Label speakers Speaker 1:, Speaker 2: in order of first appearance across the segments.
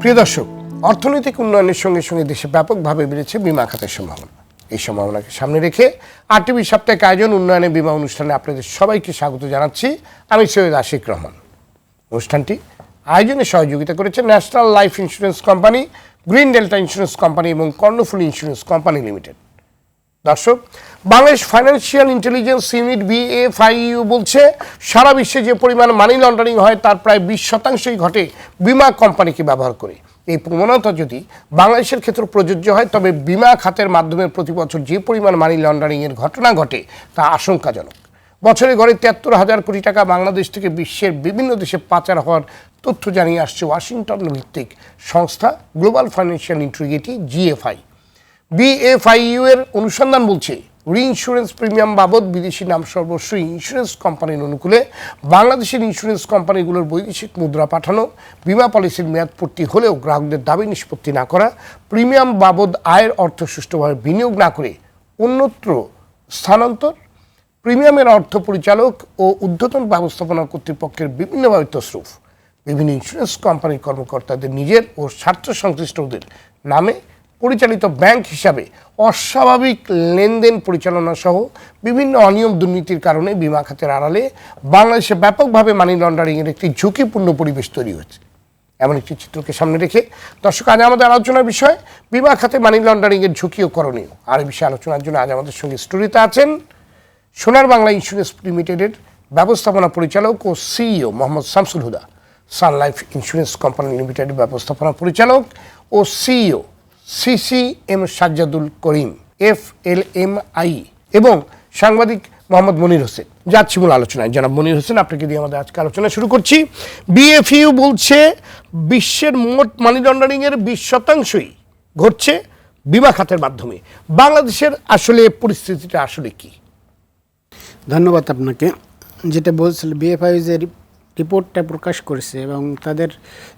Speaker 1: প্রিয় দর্শক অর্থনৈতিক উন্নয়নের সঙ্গে সঙ্গে দেশে ব্যাপকভাবে বেড়েছে বিমা খাতের সম্ভাবনা এই সম্ভাবনাকে সামনে রেখে আরটিভি সাপ্তাহিক আয়োজন উন্নয়নে বিমা অনুষ্ঠানে আপনাদের সবাইকে স্বাগত জানাচ্ছি আমি সৈয়দ আশিক রহমান অনুষ্ঠানটি আয়োজনে সহযোগিতা করেছে national life insurance company green delta insurance company এবং কর্ণফুল ইন্স্যুরেন্স কোম্পানি লিমিটেড দর্শক Bangladesh financial intelligence unit BFIU বলছে সারা বিশ্বে যে পরিমাণ মানি লন্ডারিং হয় তার প্রায় বিশ শতাংশই ঘটে বিমা কোম্পানিকে ব্যবহার করে এই প্রবণতা যদি বাংলাদেশের ক্ষেত্রে প্রযোজ্য হয় তবে বিমা খাতের মাধ্যমে প্রতি বছর যে পরিমাণ মানি লন্ডারিংয়ের ঘটনা ঘটে তা আশঙ্কাজনক বছরে গড়ে তিয়াত্তর হাজার কোটি টাকা বাংলাদেশ থেকে বিশ্বের বিভিন্ন দেশে পাচার হওয়ার তথ্য জানিয়ে আসছে ওয়াশিংটন ভিত্তিক সংস্থা global financial integrity GFI BFIU এর অনুসন্ধান বলছে রিইন্স্যুরেন্স প্রিমিয়াম বাবদ বিদেশি নাম সর্বস্ব ইন্স্যুরেন্স কোম্পানির অনুকূলে বাংলাদেশের ইন্স্যুরেন্স কোম্পানিগুলোর বৈদেশিক মুদ্রা পাঠানো বিমা পলিসির মেয়াদ পূর্তি হলেও গ্রাহকদের দাবি নিষ্পত্তি না করা প্রিমিয়াম বাবদ আয়ের অর্থ সুষ্ঠুভাবে বিনিয়োগ না করে অন্যত্র স্থানান্তর প্রিমিয়ামের অর্থ পরিচালক ও ঊর্ধ্বতন ব্যবস্থাপনা কর্তৃপক্ষের বিভিন্নভাবে তসরুফ বিভিন্ন ইন্স্যুরেন্স কোম্পানির কর্মকর্তাদের নিজের ও স্বার্থ সংশ্লিষ্টদের নামে পরিচালিত ব্যাংক হিসাবে অস্বাভাবিক লেনদেন পরিচালনা সহ বিভিন্ন অনিয়ম দুর্নীতির কারণে বিমা খাতের আড়ালে বাংলাদেশে ব্যাপকভাবে মানি লন্ডারিংয়ের একটি ঝুঁকিপূর্ণ পরিবেশ তৈরি হয়েছে এমন একটি চিত্রকে সামনে রেখে দর্শক আজ আমাদের আলোচনার বিষয় বিমা খাতে মানি লন্ডারিংয়ের ঝুঁকিও করণীয় আর এই বিষয়ে আলোচনার জন্য আজ আমাদের সঙ্গে স্টুডিওতে আছেন সোনার বাংলা ইন্স্যুরেন্স লিমিটেডের ব্যবস্থাপনা পরিচালক ও CEO Mohammad Shamsul Huda Sunlife insurance company লিমিটেডের ব্যবস্থাপনা পরিচালক ও CEO C C M Sajjadul Karim F L M I এবং সাংবাদিক মোহাম্মদ মনির হোসেন যাচ্ছি মূল আলোচনায় জনাব মনির হোসেন আপনাকে দিয়ে আমাদের আজকে আলোচনা শুরু করছি বিএফইউ বলছে বিশ্বের মোট মানি লন্ডারিংয়ের বিশ শতাংশই ঘটছে বিমা খাতের মাধ্যমে বাংলাদেশের আসলে পরিস্থিতিটা আসলে কি
Speaker 2: ধন্যবাদ আপনাকে যেটা বলছিল বিএফআইজের রিপোর্টটা প্রকাশ করেছে এবং তাদের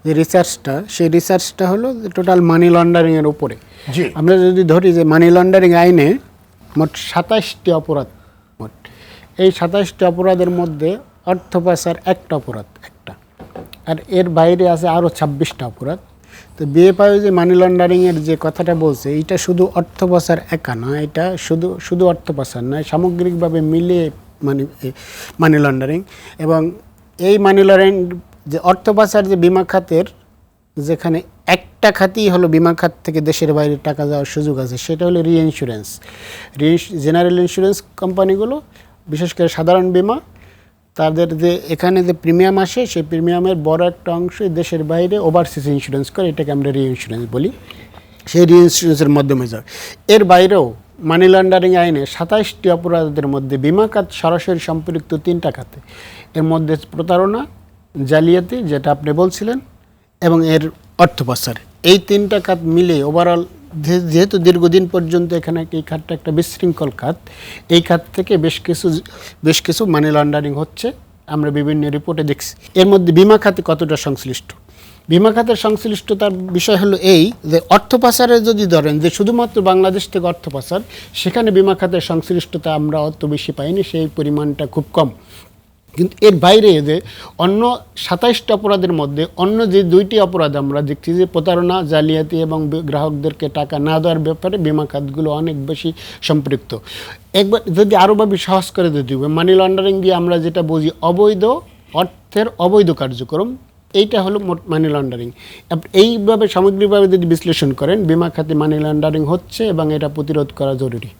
Speaker 2: যে রিসার্চটা সেই রিসার্চটা হলো টোটাল মানি লন্ডারিংয়ের উপরে আমরা যদি ধরি যে মানি লন্ডারিং আইনে মোট সাতাশটি অপরাধ মোট এই সাতাশটি অপরাধের মধ্যে অর্থ পাচার একটা অপরাধ একটা আর এর বাইরে আছে আরও ছাব্বিশটা অপরাধ তো বিয়ে পাই যে মানি লন্ডারিংয়ের যে কথাটা বলছে এটা শুধু অর্থ পাচার একা না এটা শুধু শুধু অর্থ পাচার নয় সামগ্রিকভাবে মিলে মানি মানি লন্ডারিং এবং এই মানি লন্ডারিং যে অর্থ পাচার যে বিমা খাতের যেখানে একটা খাতই হলো বিমা খাত থেকে দেশের বাইরে টাকা যাওয়ার সুযোগ আছে সেটা হলো রিইন্স্যুরেন্স রি জেনারেল ইন্স্যুরেন্স কোম্পানিগুলো বিশেষ করে সাধারণ বিমা তাদের যে এখানে যে প্রিমিয়াম আসে সেই প্রিমিয়ামের বড় একটা অংশ দেশের বাইরে ওভারসিজ ইন্স্যুরেন্স করে এটাকে আমরা রিইন্স্যুরেন্স বলি সেই রিইন্স্যুরেন্সের মাধ্যমে যাও এর বাইরেও মানি লন্ডারিং আইনে সাতাইশটি অপরাধের মধ্যে বিমা খাত সরাসরি সম্পৃক্ত তিনটা খাতে এর মধ্যে প্রতারণা জালিয়াতি যেটা আপনি বলছিলেন এবং এর অর্থপাচার এই তিনটা খাত মিলে ওভারঅল যেহেতু দীর্ঘদিন পর্যন্ত এখানে এই খাতটা একটা বিশৃঙ্খল খাত এই খাত থেকে বেশ কিছু বেশ কিছু মানি লন্ডারিং হচ্ছে আমরা বিভিন্ন রিপোর্টে দেখছি এর মধ্যে বিমা খাতে কতটা সংশ্লিষ্ট বিমা খাতের সংশ্লিষ্টতার বিষয় হলো এই যে অর্থ পাচারে যদি ধরেন যে শুধুমাত্র বাংলাদেশ থেকে অর্থ পাচার সেখানে বিমা খাতের সংশ্লিষ্টতা আমরা অত বেশি পাইনি সেই পরিমাণটা খুব কম কিন্তু এর বাইরে যে অন্য সাতাইশটা অপরাধের মধ্যে অন্য যে দুইটি অপরাধ আমরা দেখছি যে প্রতারণা জালিয়াতি এবং গ্রাহকদেরকে টাকা না দেওয়ার ব্যাপারে বিমা খাতগুলো অনেক বেশি সম্পৃক্ত একবার যদি আরোভাবে সহজ করে দিতে হবে মানি লন্ডারিং দিয়ে আমরা যেটা বুঝি অবৈধ অর্থের অবৈধ কার্যক্রম এইটা হলো মোট মানি লন্ডারিং এইভাবে সামগ্রিকভাবে যদি বিশ্লেষণ করেন বিমা খাতে মানি লন্ডারিং হচ্ছে এবং এটা প্রতিরোধ করা জরুরি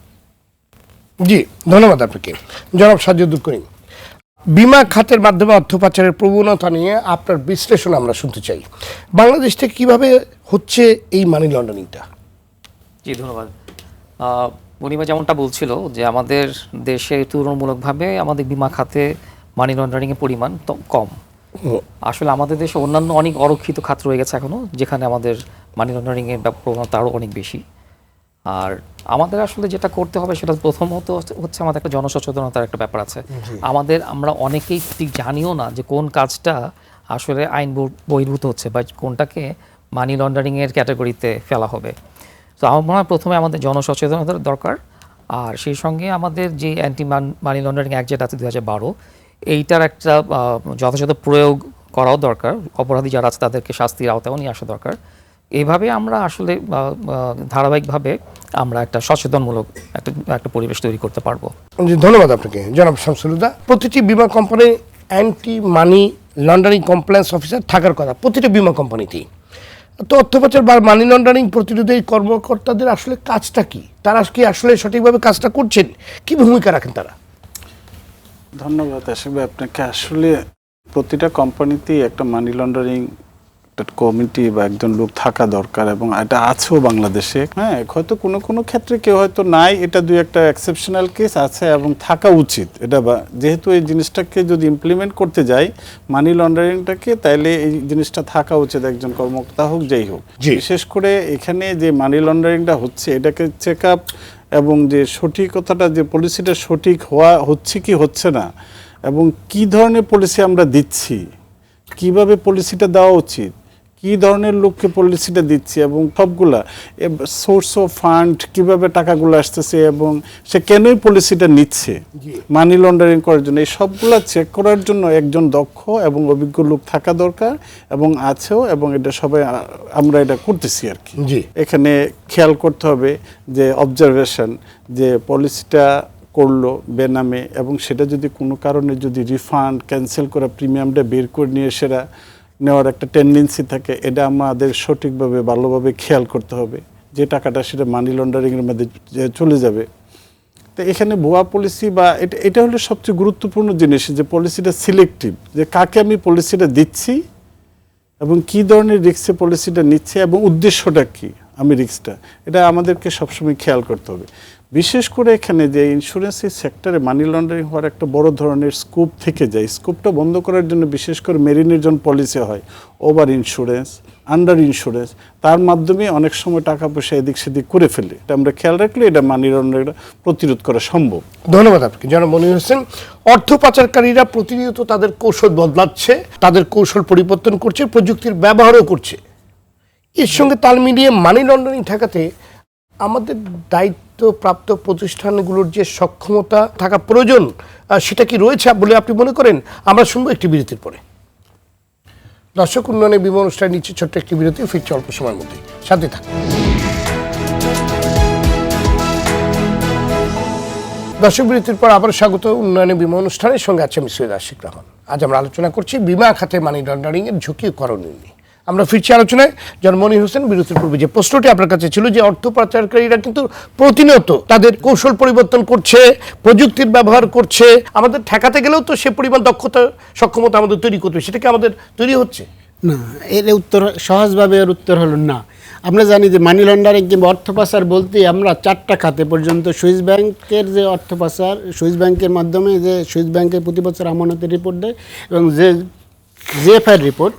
Speaker 1: জি ধন্যবাদ আপনাকে জনাব সাজ্জুদ্দুল করিম বিমা খাতের মাধ্যমে অর্থ পাচারের প্রবণতা নিয়ে আপনার বিশ্লেষণ আমরা শুনতে চাই বাংলাদেশ থেকে কীভাবে হচ্ছে এই মানি লন্ডারিংটা
Speaker 3: জি ধন্যবাদ মনিমা যেমনটা বলছিল যে আমাদের দেশে তুলনামূলকভাবে আমাদের বিমা খাতে মানি লন্ডারিংয়ের পরিমাণ কম আসলে আমাদের দেশে অন্যান্য অনেক অরক্ষিত খাত রয়ে গেছে এখনও যেখানে আমাদের মানি লন্ডারিংয়ের প্রবণতা আরও অনেক বেশি আর আমাদের আসলে যেটা করতে হবে সেটা প্রথমত হচ্ছে আমাদের একটা জনসচেতনতার একটা ব্যাপার আছে আমাদের আমরা অনেকেই ঠিক জানিও না যে কোন কাজটা আসলে আইন বহির্ভূত হচ্ছে বা কোনটাকে মানি লন্ডারিংয়ের ক্যাটাগরিতে ফেলা হবে তো আমার মনে হয় প্রথমে আমাদের জনসচেতনতার দরকার আর সেই সঙ্গে আমাদের যে অ্যান্টি মানি লন্ডারিং অ্যাক্ট যেটা আছে দু হাজার বারো এইটার একটা যথাযথ প্রয়োগ করাও দরকার অপরাধী যারা আছে তাদেরকে শাস্তির আওতায় নিয়ে আসা দরকার এভাবে আমরা আসলে ধারাবাহিকভাবে আমরা একটা সচেতনমূলক একটা একটা পরিবেশ তৈরি করতে পারবো
Speaker 1: ধন্যবাদ আপনাকে জনাব শামসুলুদা প্রতিটি বিমা কোম্পানি anti money laundering compliance officer থাকার কথা প্রতিটি বিমা কোম্পানিতেই তো অর্থ পাচার বা মানি লন্ডারিং প্রতিরোধে এই কর্মকর্তাদের আসলে কাজটা কি তারা কি আসলে সঠিকভাবে কাজটা করছেন কি ভূমিকা রাখেন তারা
Speaker 4: ধন্যবাদ আশিক ভাই আপনাকে আসলে প্রতিটা কোম্পানিতেই একটা মানি লন্ডারিং একটা কমিটি বা একজন লোক থাকা দরকার এবং এটা আছেও বাংলাদেশে হ্যাঁ হয়তো কোনো কোনো ক্ষেত্রে কেউ হয়তো নাই এটা দুই একটা এক্সেপশনাল কেস আছে এবং থাকা উচিত এটা বা যেহেতু এই জিনিসটাকে যদি ইমপ্লিমেন্ট করতে যাই মানি লন্ডারিংটাকে তাইলে এই জিনিসটা থাকা উচিত একজন কর্মকর্তা হোক যাই হোক বিশেষ করে এখানে যে মানি লন্ডারিংটা হচ্ছে এটাকে চেক আপ এবং যে সঠিকতাটা যে পলিসিটা সঠিক হওয়া হচ্ছে কি হচ্ছে না এবং কি ধরনের পলিসি আমরা দিচ্ছি কিভাবে পলিসিটা দেওয়া উচিত কি ধরনের লোককে পলিসিটা দিচ্ছে এবং সবগুলা সোর্স অফ ফান্ড কিভাবে টাকাগুলো আসতেছে এবং সে কেনই পলিসিটা নিচ্ছে মানি লন্ডারিং করার জন্য এই সবগুলা চেক করার জন্য একজন দক্ষ এবং অভিজ্ঞ লোক থাকা দরকার এবং আছেও এবং এটা সবাই আমরা এটা করতেছি আর কি এখানে খেয়াল করতে হবে যে অবজারভেশন যে পলিসিটা করলো বেনামে এবং সেটা যদি কোনো কারণে যদি রিফান্ড ক্যান্সেল করা প্রিমিয়ামটা বের করে নিয়ে সেরা নেওয়ার একটা টেন্ডেন্সি থাকে এটা আমাদের সঠিকভাবে ভালোভাবে খেয়াল করতে হবে যে টাকাটা সেটা মানি লন্ডারিংয়ের মধ্যে চলে যাবে তো এখানে ভুয়া পলিসি বা এটা এটা হলো সবচেয়ে গুরুত্বপূর্ণ জিনিস যে পলিসিটা সিলেক্টিভ যে কাকে আমি পলিসিটা দিচ্ছি এবং কি ধরনের রিক্সে পলিসিটা নিচ্ছে এবং উদ্দেশ্যটা কি আমি রিক্সটা এটা আমাদেরকে সবসময় খেয়াল করতে হবে বিশেষ করে এখানে যে ইন্স্যুরেন্সের সেক্টরে মানি লন্ডারিং হওয়ার একটা বড় ধরনের স্কোপ থেকে যায় স্কোপটা বন্ধ করার জন্য বিশেষ করে মেরিনের জন্য পলিসি হয় ওভার ইন্স্যুরেন্স আন্ডার ইন্স্যুরেন্স তার মাধ্যমে অনেক সময় টাকা পয়সা এদিক সেদিক করে ফেলে এটা আমরা খেয়াল রাখলে এটা মানি লন্ডারিং প্রতিরোধ করা সম্ভব
Speaker 1: ধন্যবাদ আপনাকে যেন মনে হয়েছেন অর্থ পাচারকারীরা প্রতিনিয়ত তাদের কৌশল বদলাচ্ছে তাদের কৌশল পরিবর্তন করছে প্রযুক্তির ব্যবহারও করছে এর সঙ্গে তাল মিলিয়ে মানি লন্ডারিং ঠেকাতে আমাদের দায়িত্ব দায়িত্বপ্রাপ্ত প্রতিষ্ঠানগুলোর যে সক্ষমতা থাকা প্রয়োজন সেটা কি রয়েছে বলে আপনি মনে করেন আমরা শুনবো একটি বিরতির পরে দর্শক উন্নয়নে বিমান অনুষ্ঠান নিচ্ছে ছোট্ট একটি বিরতি ফিরছে অল্প সময়ের মধ্যে সাথে থাক দর্শক বিরতির পর আবার স্বাগত উন্নয়নে বিমা অনুষ্ঠানের সঙ্গে আছে আমি সৈয়দ আশিক রহমান আজ আমরা আলোচনা করছি বিমা খাতে মানি লন্ডারিংয়ের ঝুঁকি করণীয় নিয়ে আমরা ফিরছি আলোচনায় জন্মনি হোসেন বিরতির পূর্বে যে প্রশ্নটি আপনার কাছে ছিল যে অর্থ পাচারকারীরা কিন্তু প্রতিনিয়ত তাদের কৌশল পরিবর্তন করছে প্রযুক্তির ব্যবহার করছে আমাদের ঠেকাতে গেলেও তো সে পরিমাণ দক্ষতা সক্ষমতা আমাদের তৈরি করতে সেটাকে আমাদের তৈরি হচ্ছে
Speaker 2: না এর উত্তর সহজভাবে এর উত্তর হলো না আমরা জানি যে মানি লন্ডারিং কিংবা অর্থ পাচার বলতে আমরা চারটা খাতে পর্যন্ত সুইস ব্যাংকের যে অর্থ পাচার সুইস ব্যাংকের মাধ্যমে যে সুইস ব্যাংকের প্রতি বছর আমানতের রিপোর্ট দেয় এবং যে জিএফআইয়ের রিপোর্ট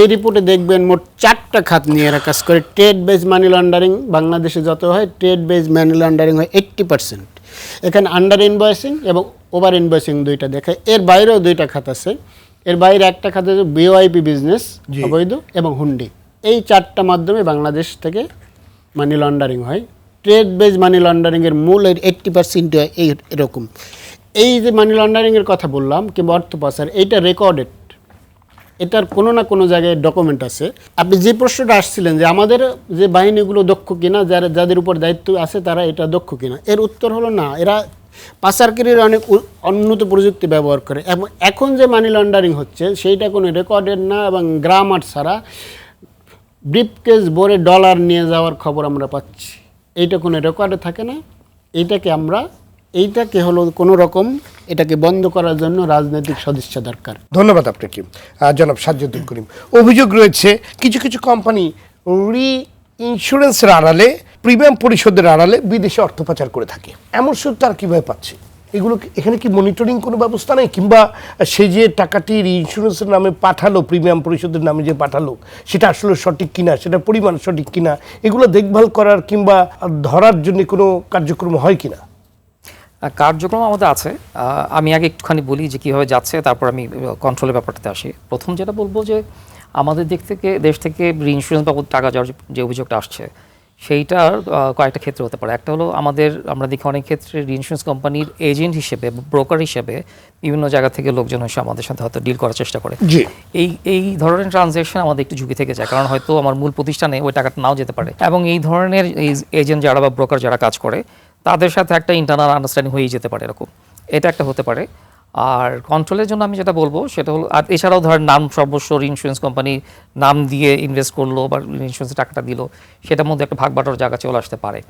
Speaker 2: এই রিপোর্টে দেখবেন মোট চারটা খাত নিয়ে এরা কাজ করে ট্রেড বেজ মানি লন্ডারিং বাংলাদেশে যত হয় ট্রেড বেজ মানি লন্ডারিং হয় এইট্টি পার্সেন্ট এখানে আন্ডার ইনভয়েসিং এবং ওভার ইনভয়েসিং দুইটা দেখায় এর বাইরেও দুইটা খাত আছে এর বাইরে একটা খাত আছে বিওআইপি বিজনেস অবৈধ এবং হুন্ডি এই চারটা মাধ্যমে বাংলাদেশ থেকে মানি লন্ডারিং হয় ট্রেড বেজ মানি লন্ডারিংয়ের মূল এইট্টি পার্সেন্ট এই এরকম এই যে মানি লন্ডারিংয়ের কথা বললাম কিংবা অর্থ পাচার এইটা রেকর্ডেড এটার কোনো না কোনো জায়গায় ডকুমেন্ট আছে আপনি যে প্রশ্নটা আসছিলেন যে আমাদের যে বাহিনীগুলো দক্ষ কিনা যারা যাদের উপর দায়িত্ব আছে তারা এটা দক্ষ কিনা এর উত্তর হলো না এরা পাচারকারীর অনেক উন্নত প্রযুক্তি ব্যবহার করে এবং এখন যে মানি লন্ডারিং হচ্ছে সেইটা কোনো রেকর্ডের না এবং গ্রামার ছাড়া ব্রিফকেস ভরে ডলার নিয়ে যাওয়ার খবর আমরা পাচ্ছি এইটা কোনো রেকর্ডে থাকে না এইটাকে আমরা এইটাকে হলো কোনো রকম এটাকে বন্ধ করার জন্য রাজনৈতিক সদিচ্ছা দরকার
Speaker 1: ধন্যবাদ আপনাকে জনাব সাজ্জুদ্দিন করিম অভিযোগ রয়েছে কিছু কিছু কোম্পানি রি ইন্স্যুরেন্সের আড়ালে প্রিমিয়াম পরিশোধের আড়ালে বিদেশে অর্থ পাচার করে থাকে এমন সুদ তার কীভাবে পাচ্ছে এগুলো এখানে কি মনিটরিং কোনো ব্যবস্থা নেই কিংবা সে যে টাকাটি ইন্স্যুরেন্সের নামে পাঠালো প্রিমিয়াম পরিশোধের নামে যে পাঠালো সেটা আসলে সঠিক কিনা সেটা পরিমাণ সঠিক কিনা এগুলো দেখভাল করার কিংবা ধরার জন্য কোনো কার্যক্রম হয় কিনা
Speaker 3: কার্যক্রম আমাদের আছে আমি আগে একটুখানি বলি যে কীভাবে যাচ্ছে তারপর আমি কন্ট্রোলের ব্যাপারটাতে আসি প্রথম যেটা বলবো যে আমাদের দিক থেকে দেশ থেকে ইন্স্যুরেন্স বাবদ টাকা যাওয়ার যে অভিযোগটা আসছে সেইটার কয়েকটা ক্ষেত্রে হতে পারে একটা হলো আমাদের আমরা দেখি অনেক ক্ষেত্রে ইন্স্যুরেন্স কোম্পানির এজেন্ট হিসেবে ব্রোকার হিসেবে বিভিন্ন জায়গা থেকে লোকজন এসে আমাদের সাথে হয়তো ডিল করার চেষ্টা করে এই এই ধরনের ট্রানজ্যাকশন আমাদের একটু ঝুঁকি থেকে যায় কারণ হয়তো আমার মূল প্রতিষ্ঠানে ওই টাকাটা নাও যেতে পারে এবং এই ধরনের এজেন্ট যারা বা ব্রোকার যারা কাজ করে তাদের সাথে একটা ইন্টারনাল আন্ডারস্ট্যান্ডিং হয়ে যেতে পারে এরকম এটা একটা হতে পারে আর কন্ট্রোলের জন্য আমি যেটা বলবো সেটা হলো আর এছাড়াও ধর নাম সর্বস্ব ইন্স্যুরেন্স কোম্পানি নাম দিয়ে ইনভেস্ট করলো বা ইন্স্যুরেন্সের টাকাটা দিল সেটার মধ্যে একটা ভাগ বাটোর জায়গা চলে আসতে পারে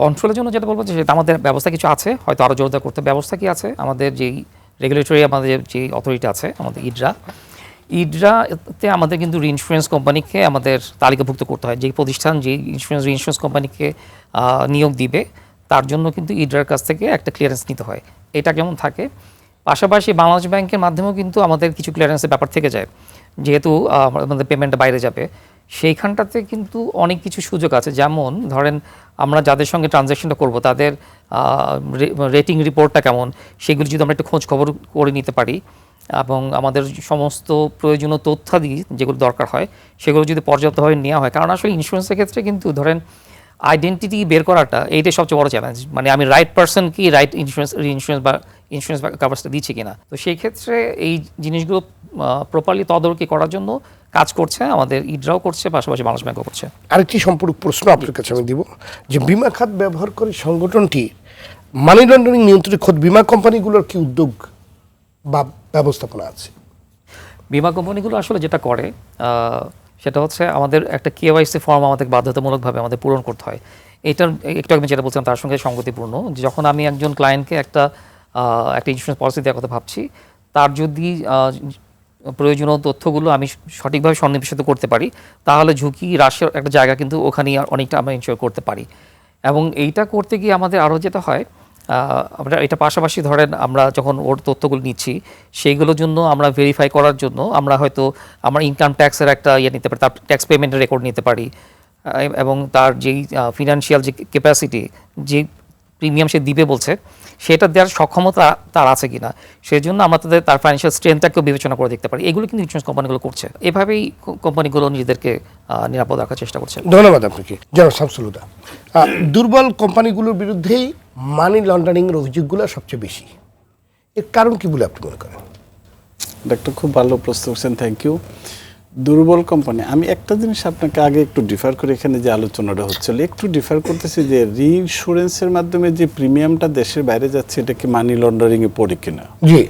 Speaker 3: কন্ট্রোলের জন্য যেটা বলবো যে সেটা আমাদের ব্যবস্থা কিছু আছে হয়তো আরও জোরদার করতে ব্যবস্থা কি আছে আমাদের যেই রেগুলেটরি আমাদের যে অথরিটি আছে আমাদের ইডরা ইডরাতে আমাদের কিন্তু ইন্স্যুরেন্স কোম্পানিকে আমাদের তালিকাভুক্ত করতে হয় যেই প্রতিষ্ঠান যে ইন্স্যুরেন্স ইন্স্যুরেন্স কোম্পানিকে নিয়োগ দিবে তার জন্য কিন্তু ইডার কাছ থেকে একটা ক্লিয়ারেন্স নিতে হয় এটা কেমন থাকে পাশাপাশি বাংলাদেশ ব্যাংকের মাধ্যমেও কিন্তু আমাদের কিছু ক্লিয়ারেন্সের ব্যাপার থেকে যায় যেহেতু আমাদের পেমেন্টটা বাইরে যাবে সেইখানটাতে কিন্তু অনেক কিছু সুযোগ আছে যেমন ধরেন আমরা যাদের সঙ্গে ট্রানজ্যাকশনটা করব তাদের রেটিং রিপোর্টটা কেমন সেগুলি যদি আমরা একটু খোঁজ খবর করে নিতে পারি এবং আমাদের সমস্ত প্রয়োজনীয় তথ্যাদি যেগুলো দরকার হয় সেগুলো যদি পর্যাপ্তভাবে নেওয়া হয় কারণ আসলে ইন্স্যুরেন্সের ক্ষেত্রে কিন্তু ধরেন আইডেন্টিটি বের করাটা এইটাই সবচেয়ে বড় চ্যালেঞ্জ মানে আমি রাইট পার্সন কি রাইট ইন্স্যুরেন্স ইন্স্যুরেন্স বা ইন্স্যুরেন্স কাভার্সটা দিচ্ছে কিনা তো সেই ক্ষেত্রে এই জিনিসগুলো প্রপারলি তদারকি করার জন্য কাজ করছে আমাদের ইডরাও করছে পাশাপাশি মানুষ ব্যাংকও করছে
Speaker 1: আরেকটি সম্পূর্ণ প্রশ্ন আপনার কাছে আমি দিব যে বিমা খাত ব্যবহার করে সংগঠনটি মানি লন্ডারিং নিয়ন্ত্রিত খোদ বিমা কোম্পানিগুলোর কি উদ্যোগ বা ব্যবস্থাপনা আছে
Speaker 3: বিমা কোম্পানিগুলো আসলে যেটা করে সেটা হচ্ছে আমাদের একটা কেওয়াইসি ফর্ম আমাদের বাধ্যতামূলকভাবে আমাদের পূরণ করতে হয় এটার একটু আমি যেটা বলছিলাম তার সঙ্গে সঙ্গতিপূর্ণ যখন আমি একজন ক্লায়েন্টকে একটা একটা ইন্স্যুরেন্স পলিসি দেওয়ার কথা ভাবছি তার যদি প্রয়োজনীয় তথ্যগুলো আমি সঠিকভাবে সন্নিবেশিত করতে পারি তাহলে ঝুঁকি হ্রাসের একটা জায়গা কিন্তু ওখানেই অনেকটা আমরা এনশোর করতে পারি এবং এইটা করতে গিয়ে আমাদের আরও যেটা হয় আমরা এটা পাশাপাশি ধরেন আমরা যখন ওর তথ্যগুলো নিচ্ছি সেইগুলোর জন্য আমরা ভেরিফাই করার জন্য আমরা হয়তো আমার ইনকাম ট্যাক্সের একটা ইয়ে নিতে পারি তার ট্যাক্স পেমেন্টের রেকর্ড নিতে পারি এবং তার যেই ফিনান্সিয়াল যে ক্যাপাসিটি যে প্রিমিয়াম সে দিবে বলছে সেটা দেওয়ার সক্ষমতা তার আছে কিনা সেই জন্য আমরা তাদের তার ফাইন্যান্সিয়াল স্ট্রেংথটাকেও বিবেচনা করে দেখতে পারি এগুলো কিন্তু ইন্স্যুরেন্স কোম্পানিগুলো করছে এভাবেই কোম্পানিগুলো নিজেদেরকে নিরাপদ রাখার চেষ্টা করছে
Speaker 1: ধন্যবাদ আপনাকে জানো শামসুলুদা দুর্বল কোম্পানিগুলোর বিরুদ্ধেই মানি লন্ডারিংয়ের অভিযোগগুলো সবচেয়ে বেশি এর কারণ কি বলে আপনি মনে করেন
Speaker 4: ডাক্তার খুব ভালো প্রশ্ন করছেন থ্যাংক ইউ দুর্বল কোম্পানি আমি একটা জিনিস আপনাকে আগে একটু ডিফার করে এখানে যে আলোচনাটা হচ্ছিল একটু ডিফার করতেছি যে রিইন্স্যুরেন্সের মাধ্যমে যে প্রিমিয়ামটা দেশের বাইরে যাচ্ছে এটা কি মানি লন্ডারিংয়ে পড়ে কিনা জি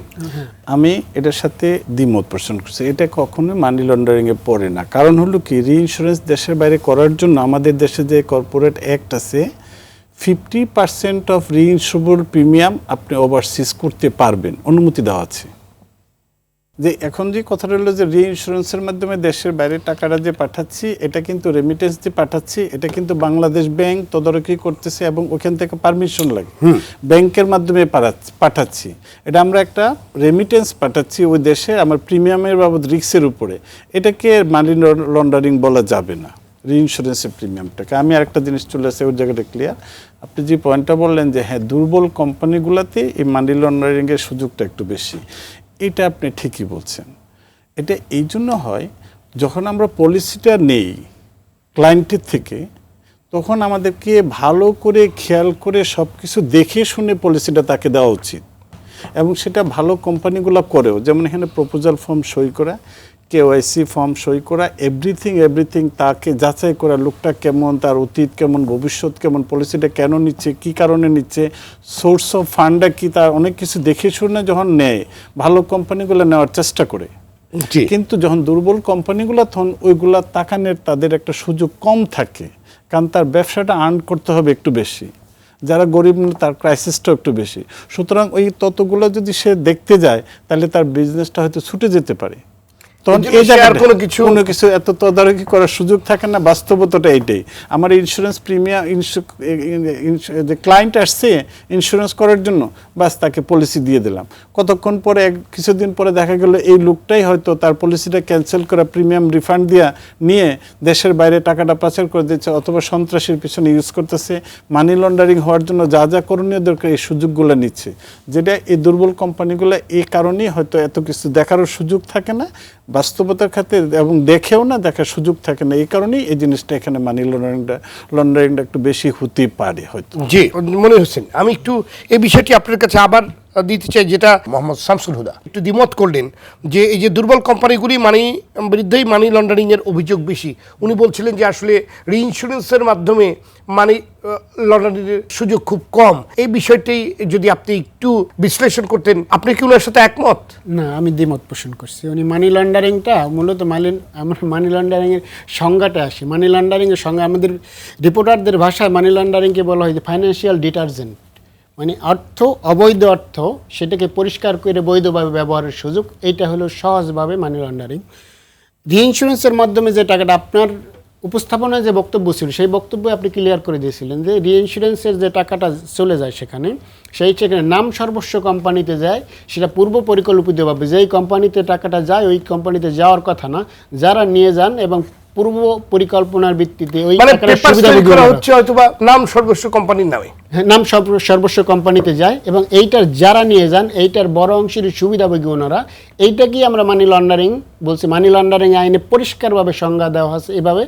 Speaker 4: আমি এটার সাথে দ্বিমত পোষণ করছি এটা কখনোই মানি লন্ডারিংয়ে পড়ে না কারণ হলো কি রিইন্স্যুরেন্স দেশের বাইরে করার জন্য আমাদের দেশে যে কর্পোরেট অ্যাক্ট আছে fifty percent of reinsurable premium আপনি ওভারসিজ করতে পারবেন অনুমতি দেওয়া আছে যে এখন যে কথাটা হলো যে রি ইন্স্যুরেন্সের মাধ্যমে দেশের বাইরে টাকাটা যে পাঠাচ্ছি এটা কিন্তু রেমিটেন্স যে পাঠাচ্ছি এটা কিন্তু বাংলাদেশ ব্যাংক তদারকি করতেছে এবং ওখান থেকে পারমিশন লাগে ব্যাংকের মাধ্যমে পাঠাচ্ছি এটা আমরা একটা রেমিটেন্স পাঠাচ্ছি ওই দেশে আমার প্রিমিয়ামের বাবদ রিক্সের উপরে এটাকে মানি লন্ডারিং বলা যাবে না ইন্স্যুরেন্সের প্রিমিয়ামটাকে আমি আরেকটা জিনিস চলে আসে ওই জায়গাটা ক্লিয়ার আপনি যে পয়েন্টটা বললেন যে হ্যাঁ দুর্বল কোম্পানিগুলোতে এই মানি লন্ডারিংয়ের সুযোগটা একটু বেশি এটা আপনি ঠিকই বলছেন এটা এই জন্য হয় যখন আমরা পলিসিটা নেই ক্লায়েন্টের থেকে তখন আমাদেরকে ভালো করে খেয়াল করে সব কিছু দেখে শুনে পলিসিটা তাকে দেওয়া উচিত এবং সেটা ভালো কোম্পানিগুলো করেও যেমন এখানে প্রপোজাল ফর্ম সই করা কেওয়াইসি ফর্ম সই করা এভরিথিং এভরিথিং তাকে যাচাই করা লোকটা কেমন তার অতীত কেমন ভবিষ্যৎ কেমন পলিসিটা কেন নিচ্ছে কি কারণে নিচ্ছে সোর্স অফ ফান্ডটা কি তার অনেক কিছু দেখে শুনে যখন নেয় ভালো কোম্পানিগুলো নেওয়ার চেষ্টা করে কিন্তু যখন দুর্বল কোম্পানিগুলো তখন ওইগুলা তাকানের তাদের একটা সুযোগ কম থাকে কারণ তার ব্যবসাটা আর্ন করতে হবে একটু বেশি যারা গরিব তার ক্রাইসিসটা একটু বেশি সুতরাং ওই ততগুলো যদি সে দেখতে যায় তাহলে তার বিজনেসটা হয়তো ছুটে যেতে পারে তখন এই জায়গার কিছু কিছু এত তদারকি করার সুযোগ থাকে না বাস্তবতাটা এইটাই আমার ইন্স্যুরেন্স প্রিমিয়াম যে ক্লায়েন্ট আসছে ইন্স্যুরেন্স করার জন্য বাস তাকে পলিসি দিয়ে দিলাম কতক্ষণ পরে এক কিছুদিন পরে দেখা গেল এই লোকটাই হয়তো তার পলিসিটা ক্যান্সেল করা প্রিমিয়াম রিফান্ড দিয়া নিয়ে দেশের বাইরে টাকাটা পাচার করে দিচ্ছে অথবা সন্ত্রাসীর পিছনে ইউজ করতেছে মানি লন্ডারিং হওয়ার জন্য যা যা করণীয় দরকার এই সুযোগগুলো নিচ্ছে যেটা এই দুর্বল কোম্পানিগুলো এই কারণেই হয়তো এত কিছু দেখারও সুযোগ থাকে না বাস্তবতার খাতে এবং দেখেও না দেখার সুযোগ থাকে না এই কারণেই এই জিনিসটা এখানে মানি লন্ডারিংটা লন্ডারিংটা একটু বেশি হতেই পারে
Speaker 1: হয়তো জি মনে হচ্ছেন আমি একটু এই বিষয়টি আপনার কাছে আবার দিতে চাই যেটা মোহাম্মদ শামসুল হুদা একটু দ্বিমত করলেন যে এই যে দুর্বল কোম্পানিগুলি মানি বিরুদ্ধেই মানি লন্ডারিংয়ের অভিযোগ বেশি উনি বলছিলেন যে আসলে রিইন্স্যুরেন্সের মাধ্যমে মানি লন্ডারিংয়ের সুযোগ খুব কম এই বিষয়টি যদি আপনি একটু বিশ্লেষণ করতেন আপনি কি ওনার সাথে একমত
Speaker 2: না আমি দ্বিমত পোষণ করছি উনি মানি লন্ডারিংটা মূলত মানি আমার মানি লন্ডারিংয়ের সংজ্ঞাটা আসে মানি লন্ডারিংয়ের সংজ্ঞা আমাদের রিপোর্টারদের ভাষায় মানি লন্ডারিংকে বলা হয় যে ফাইন্যান্সিয়াল ডিটারজেন্ট মানে অর্থ অবৈধ অর্থ সেটাকে পরিষ্কার করে বৈধভাবে ব্যবহারের সুযোগ এটা হলো সহজভাবে মানি লন্ডারিং ইন্স্যুরেন্সের মাধ্যমে যে টাকাটা আপনার উপস্থাপনায় যে বক্তব্য ছিল সেই বক্তব্য আপনি ক্লিয়ার করে দিয়েছিলেন যে ইন্স্যুরেন্সের যে টাকাটা চলে যায় সেখানে সেই সেখানে নাম সর্বস্ব কোম্পানিতে যায় সেটা পূর্ব পরিকল্পিতভাবে যেই কোম্পানিতে টাকাটা যায় ওই কোম্পানিতে যাওয়ার কথা না যারা নিয়ে যান এবং পূর্ব পরিকল্পনার ভিত্তিতে ওই
Speaker 1: মানে পেপার সেল করা হচ্ছে অথবা নাম সর্বস্ব কোম্পানির নামে
Speaker 2: হ্যাঁ, নাম সর্বস্ব কোম্পানিতে যায় এবং এইটার যারা নিয়ে যান এইটার বড় অংশের সুবিধাভোগী ওনারা এইটা কি আমরা মানি লন্ডারিং বলছি মানি লন্ডারিং আইনে পরিষ্কারভাবে সংজ্ঞা দেওয়া হয়েছে এভাবে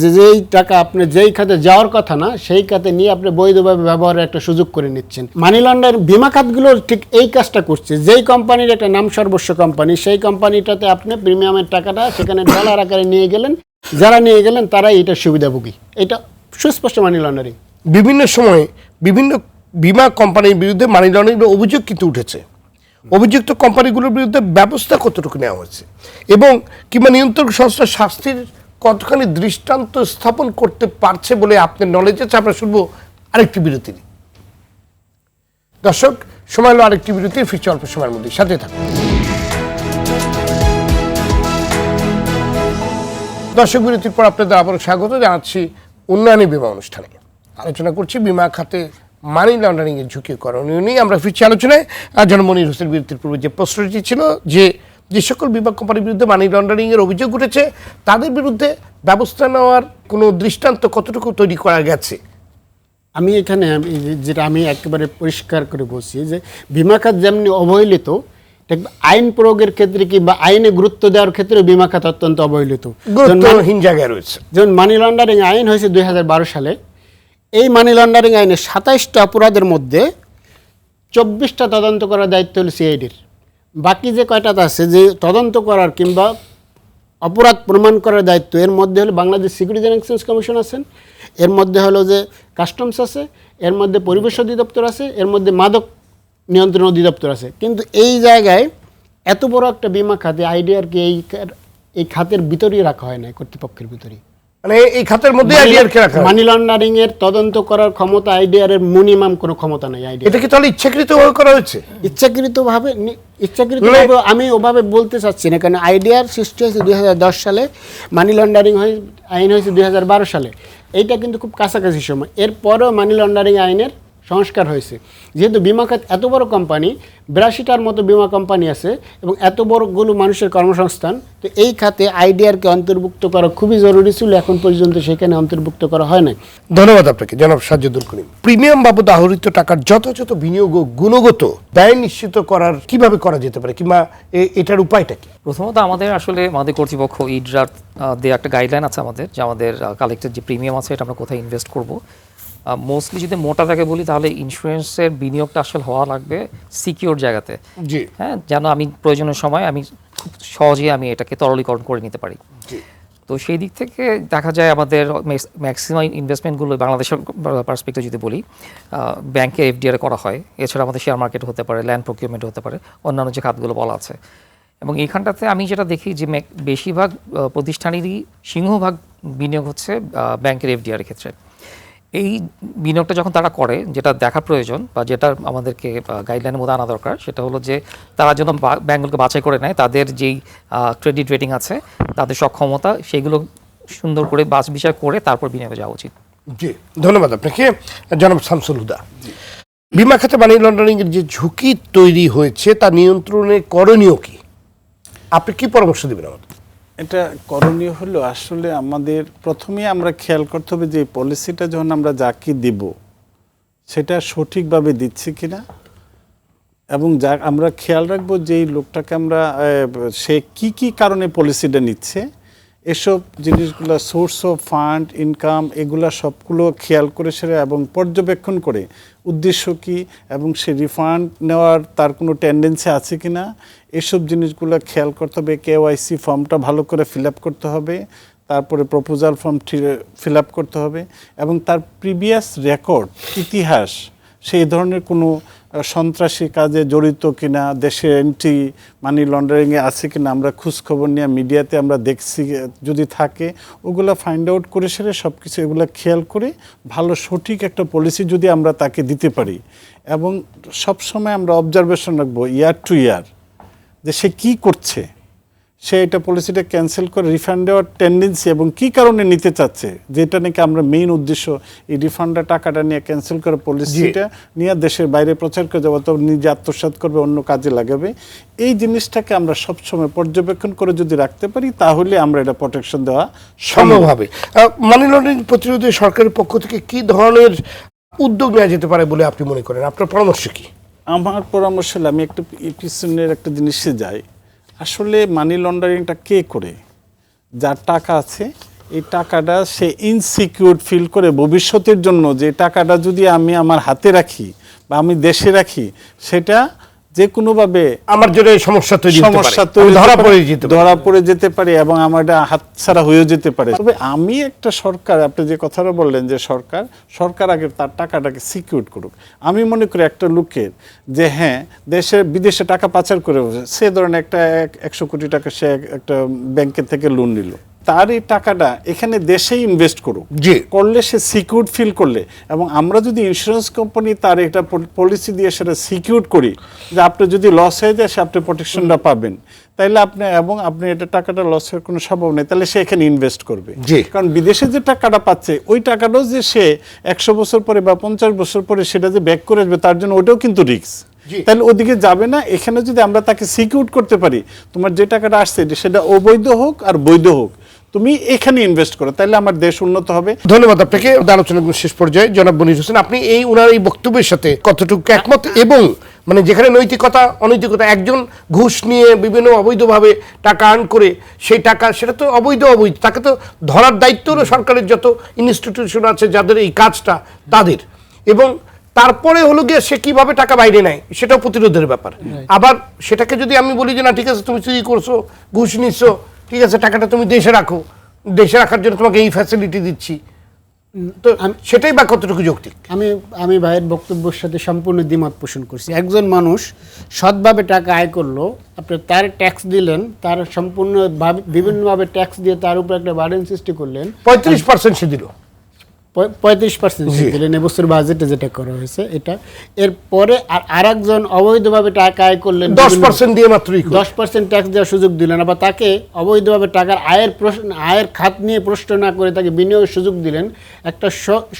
Speaker 2: যে যেই টাকা আপনি যেই খাতে যাওয়ার কথা না সেই খাতে নিয়ে আপনি বৈধভাবে ব্যবহারের একটা সুযোগ করে নিচ্ছেন মানি লন্ডার বিমা খাতগুলো ঠিক এই কাজটা করছে যেই কোম্পানির একটা নাম সর্বস্ব কোম্পানি সেই কোম্পানিটাতে আপনি প্রিমিয়ামের টাকাটা সেখানে ডলার আকারে নিয়ে গেলেন যারা নিয়ে গেলেন তারাই সুবিধা সুবিধাভোগী এটা সুস্পষ্ট মানি লন্ডারিং
Speaker 1: বিভিন্ন সময়ে বিভিন্ন বিমা কোম্পানির বিরুদ্ধে মানি লন্ডারিংয়ের অভিযোগ কিন্তু উঠেছে অভিযুক্ত কোম্পানিগুলোর বিরুদ্ধে ব্যবস্থা কতটুকু নেওয়া হয়েছে এবং কিংবা নিয়ন্ত্রক সংস্থা শাস্তির কতখানি দৃষ্টান্ত স্থাপন করতে পারছে বলে আপনার নলেজ আছে আমরা শুনবো আরেকটি বিরতি দর্শক সময় হলো আরেকটি বিরতি ফিরছে অল্প সময়ের মধ্যে সাথে থাকুন দর্শক বিরতির পর আপনাদের আবারও স্বাগত জানাচ্ছি উন্নয়নী বিমা অনুষ্ঠানে আলোচনা করছি বিমা খাতে মানি এর ঝুঁকি করণীয় নিয়ে আমরা ফিরছি আলোচনায় জনাব মনির হোসেন বিরতির পূর্বে যে প্রশ্নটি ছিল যে যে সকল বিমা কোম্পানির বিরুদ্ধে মানি লন্ডারিংয়ের অভিযোগ উঠেছে তাদের বিরুদ্ধে ব্যবস্থা নেওয়ার কোনো দৃষ্টান্ত কতটুকু তৈরি করা গেছে
Speaker 2: আমি এখানে যেটা আমি একেবারে পরিষ্কার করে বলছি যে বিমা খাত যেমনি অবহেলিত আইন প্রয়োগের ক্ষেত্রে কি বা আইনে গুরুত্ব দেওয়ার ক্ষেত্রে বিমা খাত অত্যন্ত অবহেলিত
Speaker 1: গুরুত্বহীন জায়গায় রয়েছে
Speaker 2: যেমন মানি লন্ডারিং আইন হয়েছে দুই সালে এই মানি লন্ডারিং আইনে সাতাইশটা অপরাধের মধ্যে চব্বিশটা তদন্ত করার দায়িত্ব হল সিআইডির বাকি যে কয়টা আছে যে তদন্ত করার কিংবা অপরাধ প্রমাণ করার দায়িত্ব এর মধ্যে হলো Bangladesh security and exchange commission আছেন এর মধ্যে হলো যে কাস্টমস আছে এর মধ্যে পরিবেশ অধিদপ্তর আছে এর মধ্যে মাদক নিয়ন্ত্রণ অধিদপ্তর আছে কিন্তু এই জায়গায় এত বড় একটা বিমা খাতে আইডিআরকে এই এই খাতের ভিতরেই রাখা হয় না কর্তৃপক্ষের ভিতরে
Speaker 1: মানে এই খাতের মধ্যে রাখা
Speaker 2: মানি লন্ডারিং এর তদন্ত করার ক্ষমতা আইডিআর এর মিনিমাম কোনো ক্ষমতা নাই আইডিআর
Speaker 1: এটা কি তাহলে ভাবে করা হচ্ছে ইচ্ছাকৃত
Speaker 2: ইচ্ছাকৃত ইচ্ছাকৃতভাবে মানে- আমি ওভাবে বলতে চাচ্ছি না কারণ আইডিআর সৃষ্টি হয়েছে দুই সালে মানি লন্ডারিং হয়ে আইন হয়েছে দুই সালে এইটা কিন্তু খুব কাছাকাছি সময় এরপরও মানি লন্ডারিং আইনের সংস্কার হয়েছে যেহেতু বিমা খাত এত বড় কোম্পানি বিরাশিটার মতো বিমা কোম্পানি আছে এবং এত বড়গুলো মানুষের কর্মসংস্থান তো এই খাতে আইডিআরকে অন্তর্ভুক্ত করা খুবই জরুরি ছিল এখন পর্যন্ত সেখানে অন্তর্ভুক্ত করা হয় নাই
Speaker 1: ধন্যবাদ আপনাকে জনাব সাজ্জুদুল করিম প্রিমিয়াম বাবদ আহরিত টাকার যথাযথ বিনিয়োগ গুণগত ব্যয় নিশ্চিত করার কিভাবে করা যেতে পারে কিংবা এটার উপায়টা কি
Speaker 3: প্রথমত আমাদের আসলে আমাদের কর্তৃপক্ষ ইডরার দিয়ে একটা গাইডলাইন আছে আমাদের যে আমাদের কালেক্টের যে প্রিমিয়াম আছে এটা আমরা কোথায় ইনভেস্ট করবো মোস্টলি যদি মোটা থাকে বলি তাহলে ইন্স্যুরেন্সের বিনিয়োগটা আসলে হওয়া লাগবে সিকিউর জায়গাতে জি হ্যাঁ যেন আমি প্রয়োজনের সময় আমি খুব সহজেই আমি এটাকে তরলীকরণ করে নিতে পারি তো সেই দিক থেকে দেখা যায় আমাদের ম্যাক্সিমাম ইনভেস্টমেন্টগুলো বাংলাদেশের পার্সপেক্টিভ যদি বলি ব্যাংকে এফডিআর করা হয় এছাড়া আমাদের শেয়ার মার্কেট হতে পারে ল্যান্ড প্রকিউরমেন্ট হতে পারে অন্যান্য যে খাতগুলো বলা আছে এবং এইখানটাতে আমি যেটা দেখি যে বেশিরভাগ প্রতিষ্ঠানেরই সিংহভাগ বিনিয়োগ হচ্ছে ব্যাংকের এফডিআর ক্ষেত্রে এই বিনিয়োগটা যখন তারা করে যেটা দেখা প্রয়োজন বা যেটা আমাদেরকে গাইডলাইনের মধ্যে আনা দরকার সেটা হলো যে তারা যেন ব্যাঙ্কগুলোকে বাছাই করে নেয় তাদের যেই ক্রেডিট রেটিং আছে তাদের সক্ষমতা সেগুলো সুন্দর করে বাস বিচার করে তারপর বিনিয়োগে যাওয়া উচিত
Speaker 1: জি ধন্যবাদ আপনাকে জনাব শামসুল হুদা বিমা খাতে মানি লন্ডারিং এর যে ঝুঁকি তৈরি হয়েছে তা নিয়ন্ত্রণে করণীয় কি আপনি কি পরামর্শ দেবেন আমাদের
Speaker 4: এটা করণীয় হলো আসলে আমাদের প্রথমে আমরা খেয়াল করতে হবে যে পলিসিটা যখন আমরা যাকে দিব সেটা সঠিকভাবে দিচ্ছি কিনা এবং যা আমরা খেয়াল রাখবো যে লোকটাকে আমরা সে কি কি কারণে পলিসিটা নিচ্ছে এসব জিনিসগুলো সোর্স অফ ফান্ড ইনকাম এগুলা সবগুলো খেয়াল করে সেরা এবং পর্যবেক্ষণ করে উদ্দেশ্য কি এবং সে রিফান্ড নেওয়ার তার কোনো টেন্ডেন্সি আছে কি না এসব জিনিসগুলো খেয়াল করতে হবে কেওয়াইসি ফর্মটা ভালো করে ফিল করতে হবে তারপরে প্রপোজাল ফর্ম ফিল করতে হবে এবং তার প্রিভিয়াস রেকর্ড ইতিহাস সেই ধরনের কোনো সন্ত্রাসী কাজে জড়িত কিনা দেশে এন্ট্রি মানি লন্ডারিংয়ে আছে কিনা আমরা খোঁজখবর নিয়ে মিডিয়াতে আমরা দেখছি যদি থাকে ওগুলো ফাইন্ড আউট করে সেরে সব কিছু এগুলো খেয়াল করে ভালো সঠিক একটা পলিসি যদি আমরা তাকে দিতে পারি এবং সবসময় আমরা অবজারভেশন রাখবো ইয়ার টু ইয়ার যে সে কী করছে সে এটা পলিসিটা ক্যান্সেল করে রিফান্ড দেওয়ার টেন্ডেন্সি এবং কি কারণে নিতে চাচ্ছে যেটা নাকি আমরা মেইন উদ্দেশ্য এই রিফান্ডের টাকাটা নিয়ে ক্যান্সেল করে পলিসিটা নিয়ে দেশের বাইরে প্রচার করে যাবো তো নিজে আত্মসাত করবে অন্য কাজে লাগাবে এই জিনিসটাকে আমরা সবসময় পর্যবেক্ষণ করে যদি রাখতে পারি তাহলে আমরা এটা প্রোটেকশন দেওয়া সম্ভব হবে
Speaker 1: মানি লন্ডারিং প্রতিরোধে সরকারের পক্ষ থেকে কি ধরনের উদ্যোগ নেওয়া যেতে পারে বলে আপনি মনে করেন আপনার পরামর্শ কি
Speaker 4: আমার পরামর্শ হলে আমি একটু পিছনের একটা জিনিসে যাই আসলে মানি লন্ডারিংটা কে করে যার টাকা আছে এই টাকাটা সে ইনসিকিউর ফিল করে ভবিষ্যতের জন্য যে টাকাটা যদি আমি আমার হাতে রাখি বা আমি দেশে রাখি সেটা যে কোনোভাবে
Speaker 1: আমার জন্য সমস্যা তৈরি সমস্যা তৈরি ধরা পড়ে যেতে
Speaker 4: ধরা পড়ে যেতে পারে এবং আমার এটা হাতছাড়া হয়ে যেতে পারে তবে আমি একটা সরকার আপনি যে কথাটা বললেন যে সরকার সরকার আগে তার টাকাটাকে সিকিউর করুক আমি মনে করি একটা লোকের যে হ্যাঁ দেশে বিদেশে টাকা পাচার করে সে ধরেন একটা একশো কোটি টাকা সে একটা ব্যাংকের থেকে লোন নিল তার এই টাকাটা এখানে দেশে ইনভেস্ট করুক যে করলে সে সিকিউর ফিল করলে এবং আমরা যদি ইন্স্যুরেন্স কোম্পানি তার একটা পলিসি দিয়ে সেটা সিকিউর করি যে আপনি যদি লস হয়ে যায় সে আপনি প্রোটেকশনটা পাবেন তাইলে আপনি এবং আপনি এটা টাকাটা লস হওয়ার কোনো সম্ভব নেই তাহলে সে এখানে ইনভেস্ট করবে কারণ বিদেশে যে টাকাটা পাচ্ছে ওই টাকাটাও যে সে একশো বছর পরে বা পঞ্চাশ বছর পরে সেটা যে ব্যাক করে আসবে তার জন্য ওটাও কিন্তু রিস্ক তাহলে ওদিকে যাবে না এখানে যদি আমরা তাকে সিকিউর করতে পারি তোমার যে টাকাটা আসছে সেটা অবৈধ হোক আর বৈধ হোক তুমি এখানে ইনভেস্ট করো তাহলে আমার দেশ উন্নত হবে
Speaker 1: ধন্যবাদ আপনাকে আলোচনা শেষ পর্যায়ে জনাব মনির হোসেন আপনি এই উনার এই বক্তব্যের সাথে কতটুকু একমত এবং মানে যেখানে নৈতিকতা অনৈতিকতা একজন ঘুষ নিয়ে বিভিন্ন অবৈধভাবে টাকা আর্ন করে সেই টাকা সেটা তো অবৈধ অবৈধ তাকে তো ধরার দায়িত্ব হলো সরকারের যত ইনস্টিটিউশন আছে যাদের এই কাজটা তাদের এবং তারপরে হলো গিয়ে সে কিভাবে টাকা বাইরে নেয় সেটাও প্রতিরোধের ব্যাপার আবার সেটাকে যদি আমি বলি যে না ঠিক আছে তুমি চুরি করছো ঘুষ নিচ্ছ ঠিক আছে টাকাটা তুমি দেশে রাখো দেশে রাখার জন্য তোমাকে এই ফ্যাসিলিটি দিচ্ছি তো সেটাই বা কতটুকু যৌক্তিক
Speaker 2: আমি আমি ভাইয়ের বক্তব্যের সাথে সম্পূর্ণ দ্বিমত পোষণ করছি একজন মানুষ সৎভাবে টাকা আয় করলো আপনি তার ট্যাক্স দিলেন তার সম্পূর্ণ বিভিন্নভাবে ট্যাক্স দিয়ে তার উপর একটা বার্ডেন সৃষ্টি করলেন
Speaker 1: পঁয়ত্রিশ পার্সেন্ট সে দিল
Speaker 2: পঁয়ত্রিশ পার্সেন্ট সুদ দিলেন এবছর বাজেটে যেটা করা হয়েছে এটা এরপরে আর আরেকজন অবৈধভাবে টাকা আয় করলেন
Speaker 1: দশ পার্সেন্ট দিয়ে মাত্র
Speaker 2: দশ পার্সেন্ট ট্যাক্স দেওয়ার সুযোগ দিলেন আবার তাকে অবৈধভাবে টাকার আয়ের প্রশ্ন আয়ের খাত নিয়ে প্রশ্ন না করে তাকে বিনিয়োগের সুযোগ দিলেন একটা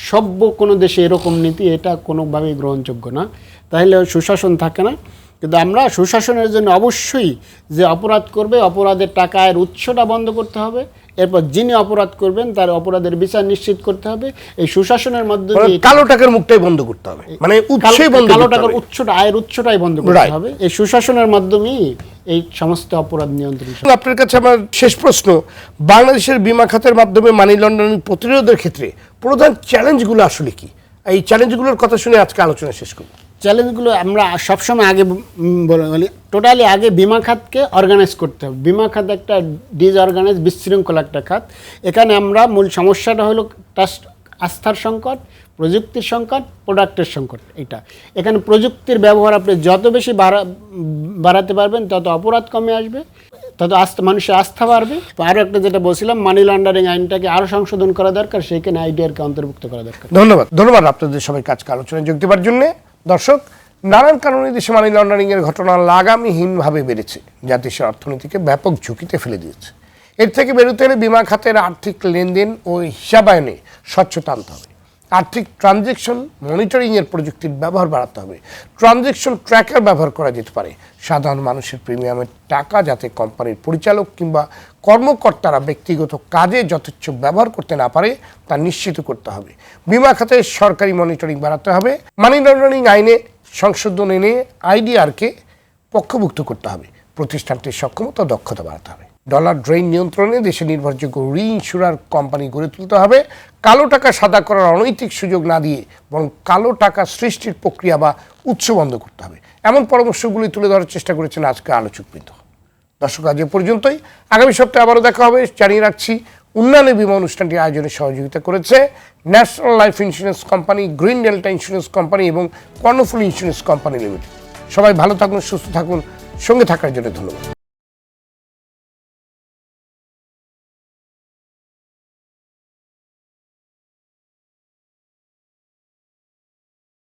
Speaker 2: সভ্য কোনো দেশে এরকম নীতি এটা কোনোভাবেই গ্রহণযোগ্য না তাহলে সুশাসন থাকে না কিন্তু আমরা সুশাসনের জন্য অবশ্যই যে অপরাধ করবে অপরাধের টাকা আয়ের উৎসটা বন্ধ করতে হবে এরপর যিনি অপরাধ করবেন তার অপরাধের বিচার নিশ্চিত করতে হবে এই সুশাসনের মধ্যে মানে
Speaker 1: কালো টাকার মুখটাই বন্ধ করতে হবে মানে উৎসই বন্ধ কালো টাকার
Speaker 2: উৎসটা আয়ের উৎসটাই বন্ধ করতে হবে এই সুশাসনের মাধ্যমেই এই সমস্ত অপরাধ নিয়ন্ত্রণ
Speaker 1: আপনার কাছে আমার শেষ প্রশ্ন বাংলাদেশের বিমা খাতের মাধ্যমে মানি লন্ডারিং প্রতিরোধের ক্ষেত্রে প্রধান চ্যালেঞ্জগুলো আসলে কি এই চ্যালেঞ্জগুলোর কথা শুনে আজকে আলোচনা শেষ করব
Speaker 2: চ্যালেঞ্জগুলো আমরা সবসময় আগে বলি টোটালি আগে বিমা খাতকে অর্গানাইজ করতে হবে বিমা খাত একটা ডিসঅর্গানাইজ বিশৃঙ্খল একটা খাত এখানে আমরা মূল সমস্যাটা হলো ট্রাস্ট আস্থার সংকট প্রযুক্তির সংকট প্রোডাক্টের সংকট এটা এখানে প্রযুক্তির ব্যবহার আপনি যত বেশি বাড়া বাড়াতে পারবেন তত অপরাধ কমে আসবে তত আস্থা মানুষের আস্থা বাড়বে আরও একটা যেটা বলছিলাম মানি লন্ডারিং আইনটাকে আরও সংশোধন করা দরকার সেইখানে আইডিআরকে অন্তর্ভুক্ত করা দরকার
Speaker 1: ধন্যবাদ ধন্যবাদ আপনাদের সবাই কাজকে আলোচনায় যোগ দেওয়ার জন্যে দর্শক নানান কারণে দেশে মানি লন্ডারিংয়ের ঘটনা লাগামহীনভাবে বেড়েছে যা দেশের অর্থনীতিকে ব্যাপক ঝুঁকিতে ফেলে দিয়েছে এর থেকে বেরোতে হলে বিমা খাতের আর্থিক লেনদেন ও হিসাবায়নে স্বচ্ছতা আনতে হবে আর্থিক ট্রানজেকশন মনিটরিংয়ের প্রযুক্তির ব্যবহার বাড়াতে হবে ট্রানজেকশন ট্র্যাকার ব্যবহার করা যেতে পারে সাধারণ মানুষের প্রিমিয়ামের টাকা যাতে কোম্পানির পরিচালক কিংবা কর্মকর্তারা ব্যক্তিগত কাজে যথেচ্ছ ব্যবহার করতে না পারে তা নিশ্চিত করতে হবে বিমা খাতে সরকারি মনিটরিং বাড়াতে হবে মানি লন্ডারিং আইনে সংশোধন এনে আইডিআরকে পক্ষভুক্ত করতে হবে প্রতিষ্ঠানটির সক্ষমতা দক্ষতা বাড়াতে হবে ডলার ড্রেন নিয়ন্ত্রণে দেশে নির্ভরযোগ্য রিইনস্যুরার কোম্পানি গড়ে তুলতে হবে কালো টাকা সাদা করার অনৈতিক সুযোগ না দিয়ে বরং কালো টাকা সৃষ্টির প্রক্রিয়া বা উৎস বন্ধ করতে হবে এমন পরামর্শগুলি তুলে ধরার চেষ্টা করেছেন আজকে আলোচকবৃন্দ দর্শক আজ এ পর্যন্তই আগামী সপ্তাহে আবারও দেখা হবে জানিয়ে রাখছি উন্নয়নের বিমা অনুষ্ঠানটি আয়োজনে সহযোগিতা করেছে national life insurance company green delta insurance company এবং কর্ণফুল ইন্স্যুরেন্স কোম্পানি লিমিটেড সবাই ভালো থাকুন সুস্থ থাকুন সঙ্গে থাকার জন্য ধন্যবাদ